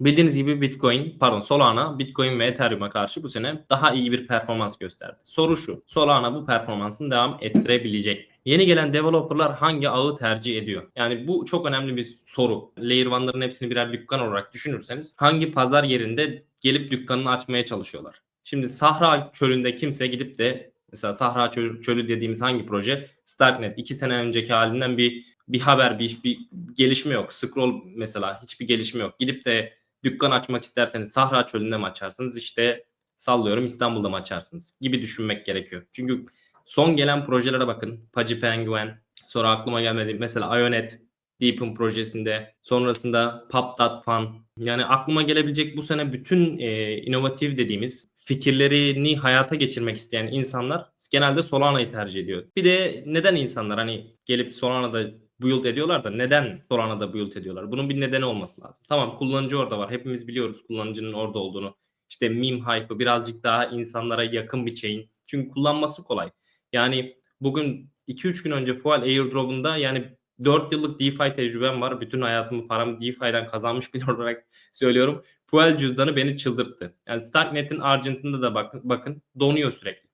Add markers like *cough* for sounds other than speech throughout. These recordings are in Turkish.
Bildiğiniz gibi Bitcoin, pardon Solana, Bitcoin ve Ethereum'a karşı bu sene daha iyi bir performans gösterdi. Soru şu, Solana bu performansını devam ettirebilecek mi? Yeni gelen developerlar hangi ağı tercih ediyor? Yani bu çok önemli bir soru. Layer 1'ların hepsini birer dükkan olarak düşünürseniz hangi pazar yerinde gelip dükkanını açmaya çalışıyorlar? Şimdi Sahra çölünde kimse gidip de mesela Sahra Çölü, dediğimiz hangi proje? Starknet 2 sene önceki halinden bir bir haber, bir, bir gelişme yok. Scroll mesela hiçbir gelişme yok. Gidip de dükkan açmak isterseniz Sahra Çölü'nde mi açarsınız? İşte sallıyorum İstanbul'da mı açarsınız gibi düşünmek gerekiyor. Çünkü son gelen projelere bakın. Pudgy Penguin, sonra aklıma gelmedi mesela Ionet, Deepin projesinde, sonrasında Pop.fun. Yani aklıma gelebilecek bu sene bütün e, inovatif dediğimiz fikirlerini hayata geçirmek isteyen insanlar genelde Solana'yı tercih ediyor. Bir de neden insanlar hani gelip Solana'da build ediyorlar da neden Solana'da build ediyorlar? Bunun bir nedeni olması lazım. Tamam kullanıcı orada var. Hepimiz biliyoruz kullanıcının orada olduğunu. İşte meme hype'ı birazcık daha insanlara yakın bir chain. Çünkü kullanması kolay. Yani bugün 2-3 gün önce Fual Airdrop'unda yani 4 yıllık DeFi tecrübem var. Bütün hayatımı paramı DeFi'den kazanmış *laughs* biri olarak söylüyorum. Fuel cüzdanı beni çıldırttı. Yani Starknet'in Argent'ında da bakın, bakın donuyor sürekli.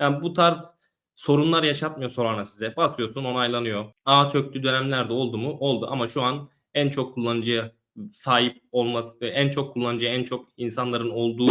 Yani bu tarz sorunlar yaşatmıyor Solana size. Basıyorsun onaylanıyor. Ağ çöktüğü dönemlerde oldu mu? Oldu ama şu an en çok kullanıcıya sahip olması, en çok kullanıcıya en çok insanların olduğu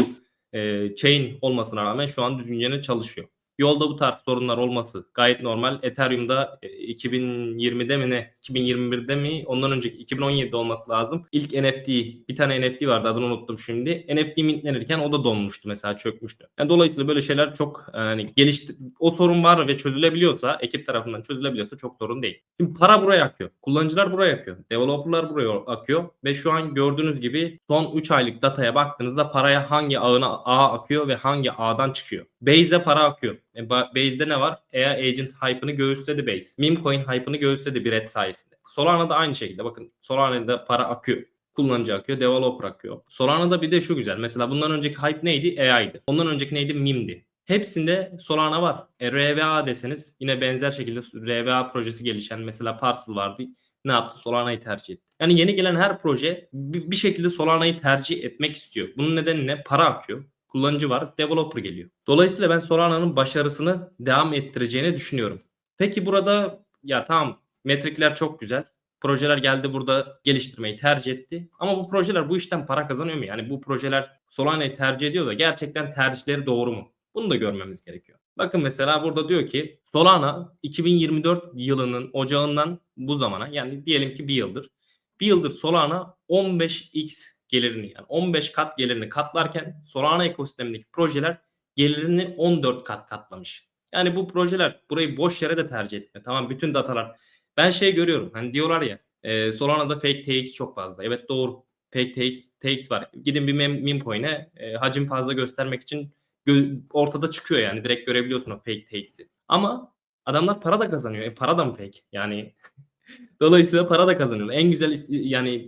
e, chain olmasına rağmen şu an düzgünce çalışıyor. Yolda bu tarz sorunlar olması gayet normal. Ethereum'da 2020'de mi ne? 2021'de mi? Ondan önceki 2017'de olması lazım. İlk NFT, bir tane NFT vardı adını unuttum şimdi. NFT mintlenirken o da donmuştu mesela çökmüştü. Yani dolayısıyla böyle şeyler çok yani gelişti. O sorun var ve çözülebiliyorsa, ekip tarafından çözülebiliyorsa çok sorun değil. Şimdi para buraya akıyor. Kullanıcılar buraya akıyor. Developerlar buraya akıyor ve şu an gördüğünüz gibi son 3 aylık dataya baktığınızda paraya hangi ağına ağ akıyor ve hangi ağdan çıkıyor. Base'e para akıyor. E, Base'de ne var? EA Agent hype'ını göğüsledi Base. Meme coin hype'ını göğüsledi bir red sayesinde. Solana'da aynı şekilde bakın Solana'da para akıyor. Kullanıcı akıyor, developer akıyor. Solana'da bir de şu güzel. Mesela bundan önceki hype neydi? AI'ydi. Ondan önceki neydi? Mim'di. Hepsinde Solana var. E, RVA deseniz yine benzer şekilde RVA projesi gelişen mesela Parcel vardı. Ne yaptı? Solana'yı tercih etti. Yani yeni gelen her proje bir şekilde Solana'yı tercih etmek istiyor. Bunun nedeni ne? Para akıyor kullanıcı var, developer geliyor. Dolayısıyla ben Solana'nın başarısını devam ettireceğini düşünüyorum. Peki burada ya tamam metrikler çok güzel. Projeler geldi burada geliştirmeyi tercih etti. Ama bu projeler bu işten para kazanıyor mu? Yani bu projeler Solana'yı tercih ediyor da gerçekten tercihleri doğru mu? Bunu da görmemiz gerekiyor. Bakın mesela burada diyor ki Solana 2024 yılının ocağından bu zamana yani diyelim ki bir yıldır. Bir yıldır Solana 15x gelirini yani 15 kat gelirini katlarken Solana ekosistemindeki projeler gelirini 14 kat katlamış. Yani bu projeler burayı boş yere de tercih etmiyor. Tamam bütün datalar. Ben şey görüyorum. Hani diyorlar ya e, Solana'da fake TX çok fazla. Evet doğru. Fake TX, TX var. Gidin bir mem, meme e, hacim fazla göstermek için gö- ortada çıkıyor yani. Direkt görebiliyorsun o fake TX'i. Ama adamlar para da kazanıyor. E, para da mı fake? Yani *laughs* dolayısıyla para da kazanıyor. En güzel yani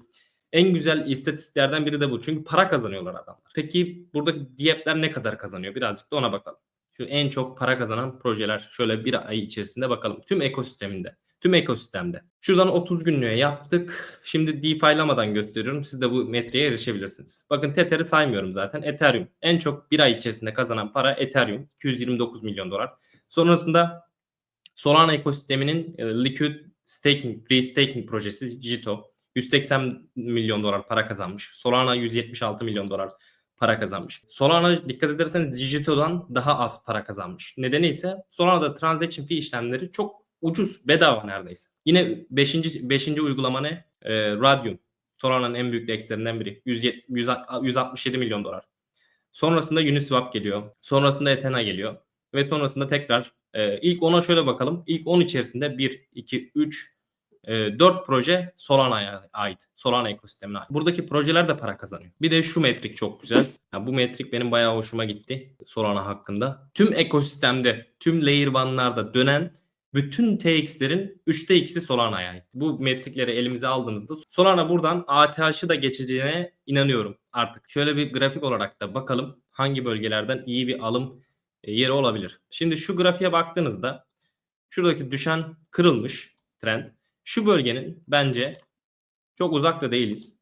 en güzel istatistiklerden biri de bu. Çünkü para kazanıyorlar adamlar. Peki buradaki diyetler ne kadar kazanıyor? Birazcık da ona bakalım. Şu en çok para kazanan projeler şöyle bir ay içerisinde bakalım. Tüm ekosisteminde. Tüm ekosistemde. Şuradan 30 günlüğe yaptık. Şimdi DeFi'lamadan gösteriyorum. Siz de bu metreye erişebilirsiniz. Bakın Tether'i saymıyorum zaten. Ethereum. En çok bir ay içerisinde kazanan para Ethereum. 229 milyon dolar. Sonrasında Solana ekosisteminin e, liquid staking, restaking projesi Jito. 180 milyon dolar para kazanmış. Solana 176 milyon dolar para kazanmış. Solana dikkat ederseniz Digito'dan daha az para kazanmış. Nedeni ise Solana'da transaction fee işlemleri çok ucuz, bedava neredeyse. Yine 5. 5. uygulama ne? Ee, Radium. Solana'nın en büyük dexlerinden biri. 100, 167 milyon dolar. Sonrasında Uniswap geliyor. Sonrasında Ethena geliyor. Ve sonrasında tekrar e, ilk ona şöyle bakalım. İlk 10 içerisinde 1, 2, 3, e, ee, 4 proje Solana'ya ait. Solana ekosistemine ait. Buradaki projeler de para kazanıyor. Bir de şu metrik çok güzel. Yani bu metrik benim bayağı hoşuma gitti Solana hakkında. Tüm ekosistemde, tüm layer 1'larda dönen bütün TX'lerin 3'te 2'si Solana'ya ait. Bu metrikleri elimize aldığımızda Solana buradan ATH'ı da geçeceğine inanıyorum artık. Şöyle bir grafik olarak da bakalım hangi bölgelerden iyi bir alım e, yeri olabilir. Şimdi şu grafiğe baktığınızda şuradaki düşen kırılmış trend şu bölgenin bence çok uzakta değiliz.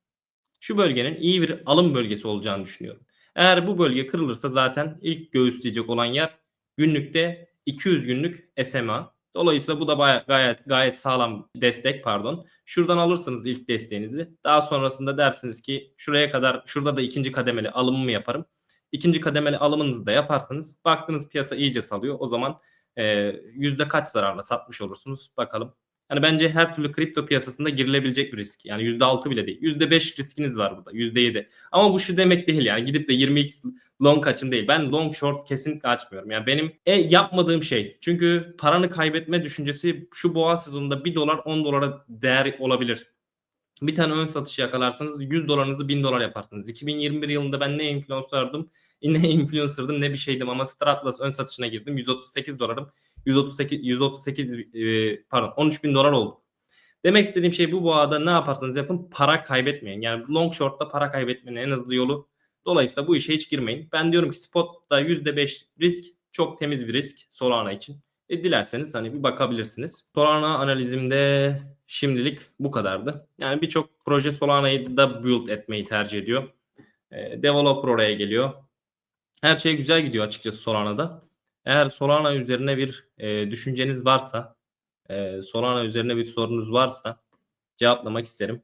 şu bölgenin iyi bir alım bölgesi olacağını düşünüyorum. Eğer bu bölge kırılırsa zaten ilk göğüsleyecek olan yer günlükte 200 günlük SMA. Dolayısıyla bu da baya- gayet gayet sağlam destek pardon. Şuradan alırsınız ilk desteğinizi. Daha sonrasında dersiniz ki şuraya kadar şurada da ikinci kademeli alımımı yaparım. İkinci kademeli alımınızı da yaparsanız baktınız piyasa iyice salıyor. O zaman e, yüzde kaç zararla satmış olursunuz bakalım. Yani bence her türlü kripto piyasasında girilebilecek bir risk. Yani yüzde altı bile değil. Yüzde beş riskiniz var burada. Yüzde yedi. Ama bu şu demek değil yani gidip de 20x long açın değil. Ben long short kesinlikle açmıyorum. Yani benim e, yapmadığım şey. Çünkü paranı kaybetme düşüncesi şu boğa sezonunda 1 dolar 10 dolara değer olabilir. Bir tane ön satış yakalarsanız 100 dolarınızı 1000 dolar yaparsınız. 2021 yılında ben ne influencer'dım ne influencer'dım ne bir şeydim ama Stratlas ön satışına girdim. 138 dolarım. 138 138 e, pardon 13 bin dolar oldu. Demek istediğim şey bu boğada ne yaparsanız yapın para kaybetmeyin. Yani long short'ta para kaybetmenin en hızlı yolu. Dolayısıyla bu işe hiç girmeyin. Ben diyorum ki spotta %5 risk çok temiz bir risk Solana için. E, dilerseniz hani bir bakabilirsiniz. Solana analizimde şimdilik bu kadardı. Yani birçok proje Solana'yı da build etmeyi tercih ediyor. E, developer oraya geliyor. Her şey güzel gidiyor açıkçası Solana'da. Eğer Solana üzerine bir e, düşünceniz varsa, e, Solana üzerine bir sorunuz varsa cevaplamak isterim.